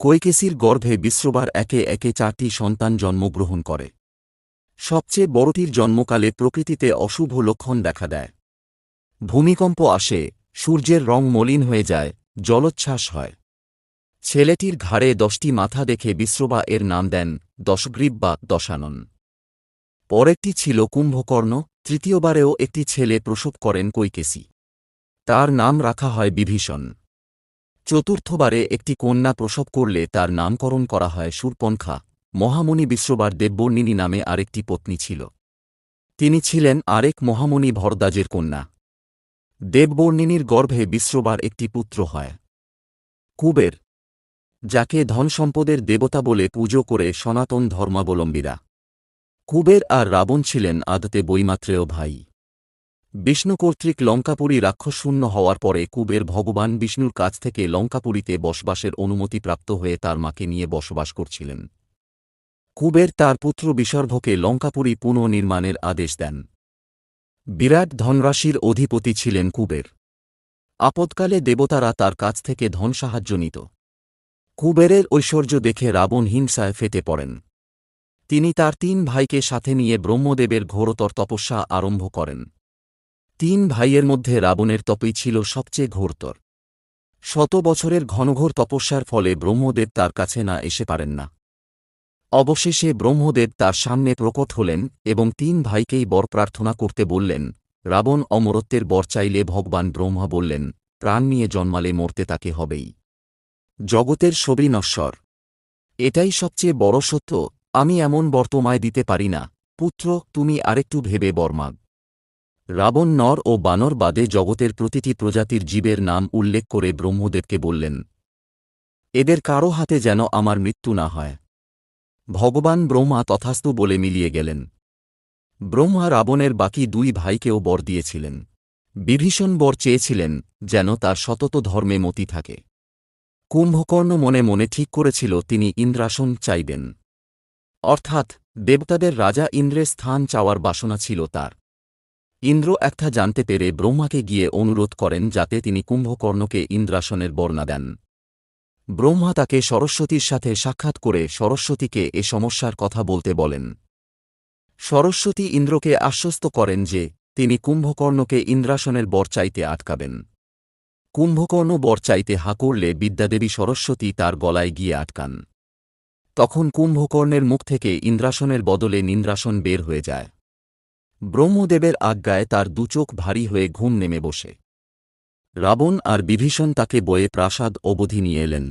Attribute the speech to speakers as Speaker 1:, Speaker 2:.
Speaker 1: কৈকেসির গর্ভে বিশ্রবার একে একে চারটি সন্তান জন্মগ্রহণ করে। সবচেয়ে বড়টির জন্মকালে প্রকৃতিতে অশুভ লক্ষণ দেখা দেয়। ভূমিকম্প আসে, সূর্যের রং মলিন হয়ে যায়, জলোচ্ছ্বাস হয়। ছেলেটির ঘাড়ে দশটি মাথা দেখে বিশ্রবা এর নাম দেন দশগ্রীব বা দশানন। পরেরটি ছিল কুম্ভকর্ণ, তৃতীয়বারেও একটি ছেলে প্রসব করেন কৈকেসি। তার নাম রাখা হয় বিভীষণ। চতুর্থবারে একটি কন্যা প্রসব করলে তার নামকরণ করা হয় সুরপন্খা। মহামণি বিশ্ববার দেববর্ণিনী নামে আরেকটি পত্নী ছিল। তিনি ছিলেন আরেক মহামণি ভরদাজের কন্যা। দেববর্ণিনীর গর্ভে বিশ্ববার একটি পুত্র হয়। কুবের, যাকে ধনসম্পদের দেবতা বলে পুজো করে সনাতন ধর্মাবলম্বীরা। কুবের আর রাবণ ছিলেন আদতে বৈমাত্রেয় ভাই। বিষ্ণু কর্তৃক লঙ্কাপুরী রাক্ষসশূন্য হওয়ার পরে কুবের ভগবান বিষ্ণুর কাছ থেকে লঙ্কাপুরীতে বসবাসের অনুমতি প্রাপ্ত হয়ে তার মাকে নিয়ে বসবাস করছিলেন। কুবের তার পুত্র বিসর্ভকে লঙ্কাপুরী পুনর্নির্মাণের আদেশ দেন। বিরাট ধনরাশির অধিপতি ছিলেন কুবের। আপদকালে দেবতারা তার কাছ থেকে ধন সাহায্য নিত। কুবেরের ঐশ্বর্য দেখে রাবণ হিংসায় ফেটে পড়েন। তিনি তার তিন ভাইকে সাথে নিয়ে ব্রহ্মদেবের ঘোরতর তপস্যা আরম্ভ করেন। তিন ভাইয়ের মধ্যে রাবণের তপই ছিল সবচেয়ে ঘোরতর। শত বছরের ঘনঘোর তপস্যার ফলে ব্রহ্মদেব তার কাছে না এসে পারেন না। অবশেষে ব্রহ্মদেব তার সামনে প্রকট হলেন এবং তিন ভাইকেই বর প্রার্থনা করতে বললেন, রাবণ অমরত্বের বর চাইলে ভগবান ব্রহ্মা বললেন, প্রাণ নিয়ে জন্মালে মরতে তাকে হবেই। জগতের সবই নশ্বর। এটাই সবচেয়ে বড় সত্য, আমি এমন বর্তমায় দিতে পারি না। পুত্র, তুমি আরেকটু ভেবে বর্মাগ রাবণ নর ও বানর বাদে জগতের প্রতিটি প্রজাতির জীবের নাম উল্লেখ করে ব্রহ্মদেবকে বললেন, এদের কারও হাতে যেন আমার মৃত্যু না হয়। ভগবান ব্রহ্মা তথাস্তু বলে মিলিয়ে গেলেন। ব্রহ্মা রাবণের বাকি দুই ভাইকেও বর দিয়েছিলেন। বিভীষণ বর চেয়েছিলেন যেন তার সতত ধর্মে মতি থাকে। কুম্ভকর্ণ মনে মনে ঠিক করেছিল তিনি ইন্দ্রাসন চাইবেন। অর্থাৎ দেবতাদের রাজা ইন্দ্রের স্থান চাওয়ার বাসনা ছিল তার। ইন্দ্র একটা জানতে পেরে ব্রহ্মাকে গিয়ে অনুরোধ করেন যাতে তিনি কুম্ভকর্ণকে ইন্দ্রাসনের বর্ণা দেন। ব্রহ্মা তাকে সরস্বতীর সাথে সাক্ষাৎ করে সরস্বতীকে এ সমস্যার কথা বলতে বলেন। সরস্বতী ইন্দ্রকে আশ্বস্ত করেন যে তিনি কুম্ভকর্ণকে ইন্দ্রাসনের বর চাইতে আটকাবেন। কুম্ভকর্ণ বর চাইতে হাঁ করলে বিদ্যাদেবী সরস্বতী তার গলায় গিয়ে আটকান। তখন কুম্ভকর্ণের মুখ থেকে ইন্দ্রাসনের বদলে নিন্দ্রাসন বের হয়ে যায়। ব্রহ্মদেবের আজ্ঞায় তার দুচোখ ভারী হয়ে ঘুম নেমে বসে। রাবণ আর বিভীষণ তাকে বয়ে প্রাসাদ অবধি নিয়ে এলেন।